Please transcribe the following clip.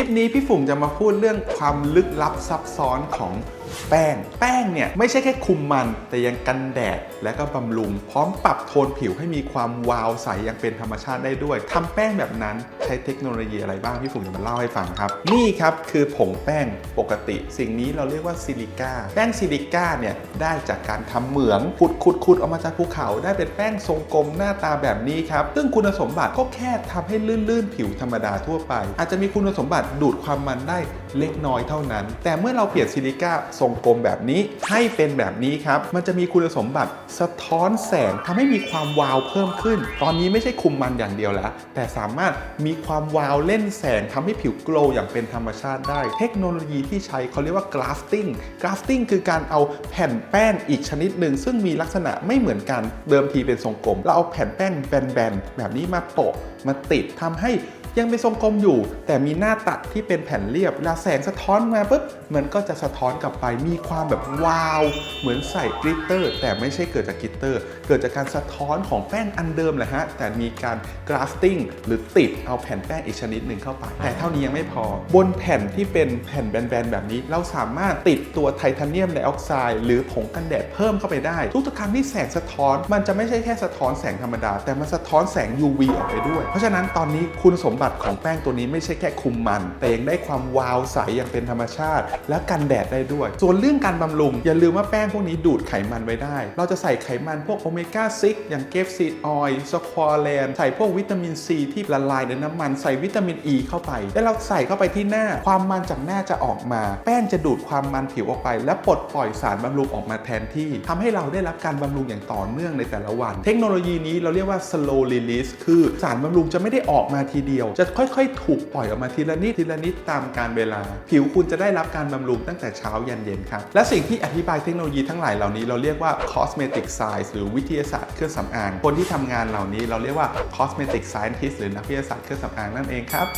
ลิปนี้พี่ฝุ่งจะมาพูดเรื่องความลึกลับซับซ้อนของแป้ง แป้งเนี่ยไม่ใช่แค่คุมมัน แต่ยังกันแดดและก็บำรุง พร้อมปรับโทนผิวให้มีความวาวใสอย่างเป็นธรรมชาติได้ด้วยทำแป้งแบบนั้น ช้เทคโนโลยีอะไรบ้าง พี่ฝุ่งจะมาเล่าให้ฟังครับ นี่ครับคือผงแป้งปกติ สิ่งนี้เราเรียกว่าซิลิก้าแป้งซิลิก้าเนี่ยได้จากการทำเหมืองขุดขุดขุดออกมาจากภูเขา ได้เป็นแป้งทรงกลมหน้าตาแบบนี้ครับซึ่งคุณสมบัติก็แค่ทำให้ลื่นๆ ผิวธรรมดาทั่วไป อาจจะมีคุณสมบัติดูดความมันได้เล็กน้อยเท่านั้น แต่เมื่อเราเปลี่ยนซิลิก้าทรงกลมแบบนี้ให้เป็นแบบนี้ครับ มันจะมีคุณสมบัติสะท้อนแสงทำให้มีความวาวเพิ่มขึ้น ตอนนี้ไม่ใช่คุมมันอย่างเดียวแล้ว แต่สามารถมีความวาวเล่นแสงทำให้ผิวโกลอย่างเป็นธรรมชาติได้ เทคโนโลยีที่ใช้เขาเรียกว่า grafting grafting คือการเอาแผ่นแป้งอีกชนิดหนึ่งซึ่งมีลักษณะไม่เหมือนกันเดิมทีเป็นทรงกลมเราเอาแผ่นแป้งแบนๆแบบนี้มาโปะมาติดทำให้ ยังเป็นทรงกลมอยู่ แต่มีหน้าตัดที่เป็นแผ่นเรียบเวลาแสงสะท้อนมาปุ๊บมันก็จะสะท้อนกลับไปมีความแบบวาว เหมือนใส่กลิตเตอร์ แต่ไม่ใช่เกิดจากกลิตเตอร์ เกิดจากการสะท้อนของแป้งอันเดิมแหละฮะแต่มีการกราฟติ้งหรือติดเอาแผ่นแป้งอีกชนิดหนึ่งเข้าไป แต่เท่านี้ยังไม่พอบนแผ่นที่เป็นแผ่นแบนๆแบบนี้ เราสามารถติดตัวไทเทเนียมไดออกไซด์หรือผงกันแดดเพิ่มเข้าไปได้ ทุกครั้งที่แสงสะท้อนมันจะไม่ใช่แค่สะท้อนแสงธรรมดา แต่มันสะท้อนแสง UV ออกไปด้วย เพราะฉะนั้นตอนนี้คุณสมบัติของแป้งตัวนี้ไม่ใช่แค่คุมมัน แต่ยังได้ความวาวใสอย่างเป็นธรรมชาติ และกันแดดได้ด้วย ส่วนเรื่องการบำรุง อย่าลืมว่าแป้งพวกนี้ดูดไขมันไว้ได้ เราจะใส่ไขมันพวกโอเมก้า 6 อย่างเกฟซีดออยล์สควอแลนใส่พวกวิตามินซีที่ละลายในน้ำมันใส่วิตามินอ e ีเข้าไป แล้วเราใส่เข้าไปที่หน้า ความมันจากหน้าจะออกมา แป้งจะดูดความมันผิวออกไป และปลดปล่อยสารบำรุงออกมาแทนที่ทำให้เราได้รับการบำรุงอย่างต่อเนื่องในแต่ละวัน เทคโนโลยีนี้เราเรียกว่า slow release คือสารบำรุงจะไม่ได้ออกมาทีเดียวจะค่อยๆ ถูกปล่อยออกมาทีละนิดทีละนิดตามการเวลา ผิวคุณจะได้รับการบำรุงตั้งแต่เช้ายันเย็นครับ และสิ่งที่อธิบายเทคโนโลยีทั้งหลายเหล่านี้เราเรียกว่า cosmetic science หรือวิทยาศาสตร์เครื่องสำอาง คนที่ทำงานเหล่านี้เราเรียกว่า cosmetic scientist หรือนักวิทยาศาสตร์เครื่องสำอางนั่นเองครับ